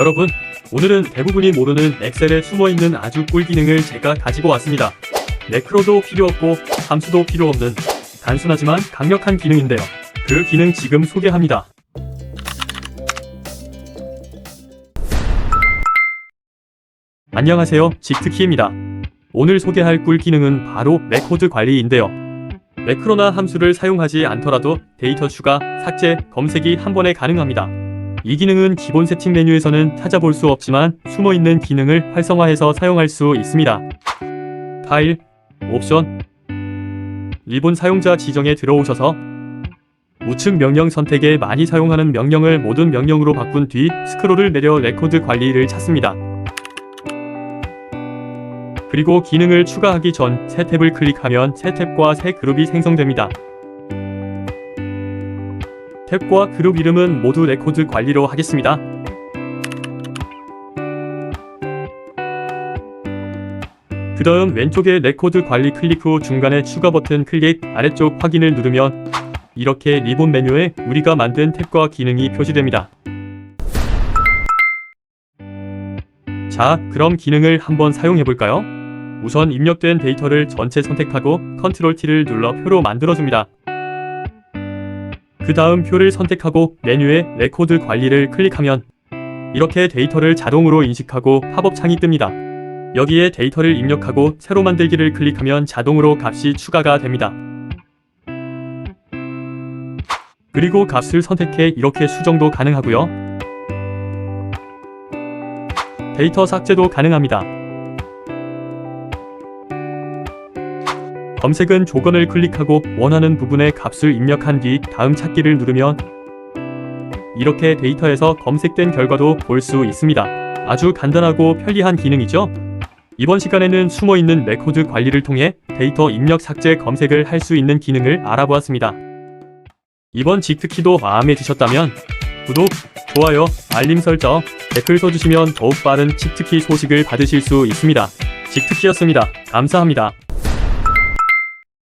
여러분, 오늘은 대부분이 모르는 엑셀에 숨어있는 아주 꿀 기능을 제가 가지고 왔습니다. 매크로도 필요 없고 함수도 필요 없는 단순하지만 강력한 기능인데요. 그 기능 지금 소개합니다. 안녕하세요, 직트키입니다. 오늘 소개할 꿀 기능은 바로 레코드 관리인데요. 매크로나 함수를 사용하지 않더라도 데이터 추가, 삭제, 검색이 한 번에 가능합니다. 이 기능은 기본 세팅 메뉴에서는 찾아볼 수 없지만 숨어있는 기능을 활성화해서 사용할 수 있습니다. 파일, 옵션, 리본 사용자 지정에 들어오셔서 우측 명령 선택에 많이 사용하는 명령을 모든 명령으로 바꾼 뒤 스크롤을 내려 레코드 관리를 찾습니다. 그리고 기능을 추가하기 전 새 탭을 클릭하면 새 탭과 새 그룹이 생성됩니다. 탭과 그룹 이름은 모두 레코드 관리로 하겠습니다. 그 다음 왼쪽에 레코드 관리 클릭 후 중간에 추가 버튼 클릭 아래쪽 확인을 누르면 이렇게 리본 메뉴에 우리가 만든 탭과 기능이 표시됩니다. 자, 그럼 기능을 한번 사용해 볼까요? 우선 입력된 데이터를 전체 선택하고 컨트롤 T를 눌러 표로 만들어줍니다. 그 다음 표를 선택하고 메뉴에 레코드 관리를 클릭하면 이렇게 데이터를 자동으로 인식하고 팝업 창이 뜹니다. 여기에 데이터를 입력하고 새로 만들기를 클릭하면 자동으로 값이 추가가 됩니다. 그리고 값을 선택해 이렇게 수정도 가능하고요. 데이터 삭제도 가능합니다. 검색은 조건을 클릭하고 원하는 부분의 값을 입력한 뒤 다음 찾기를 누르면 이렇게 데이터에서 검색된 결과도 볼 수 있습니다. 아주 간단하고 편리한 기능이죠? 이번 시간에는 숨어있는 레코드 관리를 통해 데이터 입력 삭제 검색을 할 수 있는 기능을 알아보았습니다. 이번 직트키도 마음에 드셨다면 구독, 좋아요, 알림 설정, 댓글 써주시면 더욱 빠른 직트키 소식을 받으실 수 있습니다. 직트키였습니다. 감사합니다.